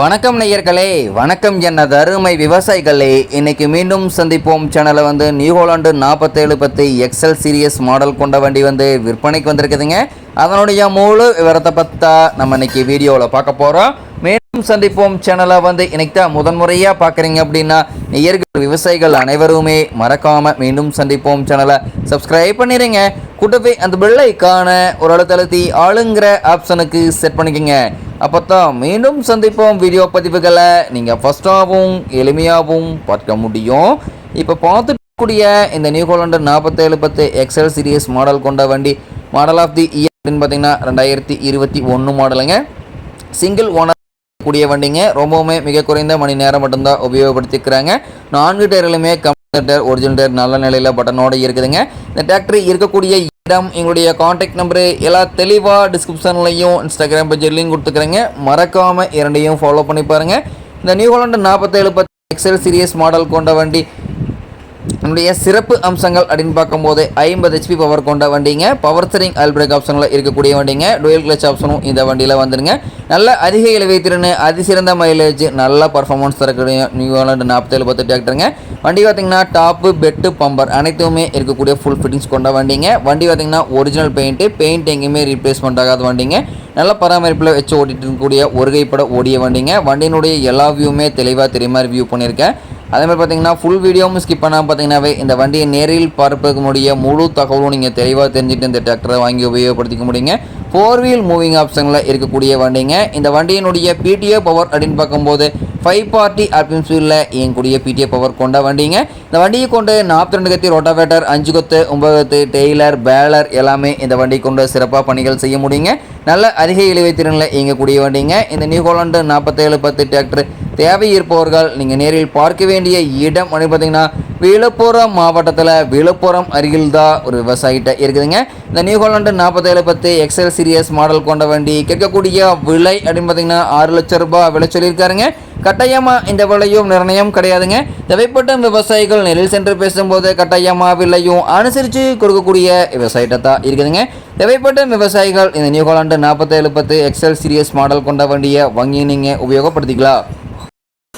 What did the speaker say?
வணக்கம் நேயர்களே வணக்கம் என்ன அருமை விவசாயிகளே. இன்னைக்கு மீண்டும் சந்திப்போம். சேனலை வந்து நியூஹோலாண்டு நாற்பத்தேழு பத்து எக்ஸல் சீரியஸ் மாடல் கொண்ட வண்டி வந்து விற்பனைக்கு வந்திருக்குதுங்க. அதனுடைய முழு விவரத்தை பற்றா நம்ம இன்னைக்கு வீடியோவில் பார்க்க போகிறோம் மீண்டும் சந்திப்போம். சேனலை வந்து இன்னைக்கு தான் முதன்முறையாக பார்க்குறீங்க அப்படின்னா நேயர்கள் விவசாயிகள் அனைவருமே மறக்காமல் மீண்டும் சந்திப்போம். சேனலை சப்ஸ்கிரைப் பண்ணிடுங்க கூட்டவே அந்த பிள்ளைக்கான ஒரு அழுத்தழுத்தி ஆளுங்கிற ஆப்ஷனுக்கு செட் பண்ணிக்கோங்க. அப்போ தான் மீண்டும் சந்திப்போம் வீடியோ பதிவுகளை. நீங்கள் ஃபஸ்ட்டாகவும் எளிமையாகவும் பார்க்க முடியும். இப்போ பார்த்துக்கூடிய இந்த நியூ ஹோலண்டர் நாற்பத்தேழு பத்து எக்ஸல் சீரியஸ் மாடல் கொண்ட வண்டி மாடல் ஆஃப் தி இயர் அப்படின்னு பார்த்தீங்கன்னா ரெண்டாயிரத்தி இருபத்தி ஒன்று மாடலுங்க சிங்கிள் ஓனர் கூடிய வண்டிங்க. ரொம்பவுமே மிக குறைந்த மணி நேரம் மட்டும்தான் உபயோகப்படுத்திக்கிறாங்க. நான்கு டயர்களுமே கம்ப்யூட்டர் ஒரிஜினல் டயர் நல்ல நிலையில் பட்டனோடு இருக்குதுங்க. இந்த டிராக்டர் இருக்கக்கூடிய இடம் எங்களுடைய காண்டாக்ட் நம்பரு எல்லா தெளிவாக டிஸ்கிரிப்ஷன்லையும் இன்ஸ்டாகிராம் பேஜ் லிங்க் கொடுத்துக்கிறேங்க. மறக்காமல் இரண்டையும் ஃபாலோ பண்ணி பாருங்கள் இந்த நியூ ஹாலண்ட் நாற்பத்தேழு பத்து எக்ஸல் சீரியஸ் மாடல் கொண்ட வண்டி நம்முடைய சிறப்பு அம்சங்கள் அப்படின்னு பார்க்கும்போது ஐம்பது ஹெச்பி பவர் கொண்ட வண்டிங்க. பவர் ஸ்டரிங் ஆல் பிரேக் ஆப்ஷனில் இருக்கக்கூடிய வண்டிங்க. டுவெல் கிளச் ஆப்ஷனும் இந்த வண்டியில் வந்துடுங்க நல்ல அதிக இலவை திறன் அதிசிறந்த மைலேஜ் நல்ல பர்ஃபார்மன்ஸ் தரக்கூடிய நியூ நாற்பத்தேழு பத்து டிராக்டருங்க வண்டி பார்த்தீங்கன்னா டாப்பு பெட்டு பம்பர் அனைத்துமே இருக்கக்கூடிய ஃபுல் ஃபிட்டிங்ஸ் கொண்ட வண்டிங்க. வண்டி பார்த்தீங்கன்னா ஒரிஜினல் பெயிண்ட்டு பெயிண்ட் எங்கேயுமே ரீப்ளேஸ்மெண்ட் ஆகாத வண்டிங்க. நல்ல பராமரிப்பில் வச்சு ஓட்டிட்டு இருக்கக்கூடிய ஒரு கைப்பட ஓடிய வண்டிங்க. வண்டியினுடைய எல்லா வியூவுமே தெளிவாக தெரியுற வியூ பண்ணியிருக்கேன். அதேமாதிரி பார்த்தீங்கன்னா ஃபுல் வீடியோவும் ஸ்கிப் பண்ணாமல் பார்த்தீங்கன்னாவே இந்த வண்டியை நேரில் பார்ப்பதற்கு முடிய முழு தகவலும் நீங்கள் தெளிவாக தெரிஞ்சுட்டு இந்த டிராக்டரை வாங்கி உபயோகப்படுத்திக்க முடியுங்க. ஃபோர் வீல் மூவிங் ஆப்ஷனில் இருக்கக்கூடிய வண்டிங்க. இந்த வண்டியினுடைய பிடிஓ பவர் அப்படின்னு பார்க்கும்போது ஃபைவ் பார்ட்டி ஆர்பிஎம் ஸ்பீடில் இயங்கக்கூடிய பிடிஓ பவர் கொண்ட வண்டிங்க. இந்த வண்டியை கொண்டு நாற்பத்தி ரெண்டு கத்தி ரோட்டாவேட்டர் அஞ்சு கொத்து ஒன்பது கத்து டெய்லர் பேலர் எல்லாமே இந்த வண்டி கொண்டு சிறப்பாக பணிகள் செய்ய முடியுங்க. நல்ல அதிக இழுவை திறனில் இயங்கக்கூடிய வண்டிங்க. இந்த நியூ ஹோலாண்டு நாற்பத்தேழு பத்து டிராக்டர் தேவை இருப்பவர்கள் நீங்கள் நேரில் பார்க்க வேண்டிய இடம் அப்படின்னு பார்த்தீங்கன்னா விழுப்புரம் மாவட்டத்தில் விழுப்புரம் அருகில் தான் ஒரு விவசாயிகிட்ட இருக்குதுங்க. இந்த நியூ ஹோலாண்டு நாற்பத்தேழு பத்து எக்ஸல் சீரியஸ் மாடல் கொண்ட வண்டி கேட்கக்கூடிய விலை அப்படின்னு பார்த்தீங்கன்னா ஆறு லட்சம் ரூபாய் விலை சொல்லியிருக்காருங்க. கட்டாயமாக இந்த விலையும் நிர்ணயம் கிடையாதுங்க. தேவைப்பட்ட விவசாயிகள் நெல் சென்று பேசும்போது கட்டாயமாக விலையும் அனுசரித்து கொடுக்கக்கூடிய விவசாயிட்ட தான் இருக்குதுங்க. தேவைப்பட்ட விவசாயிகள் இந்த நியூ ஹோலாண்டு நாற்பத்தேழு பத்து எக்ஸல் சீரியஸ் மாடல் கொண்ட வண்டியை வாங்கி நீங்கள் உபயோகப்படுத்திக்கலாம்.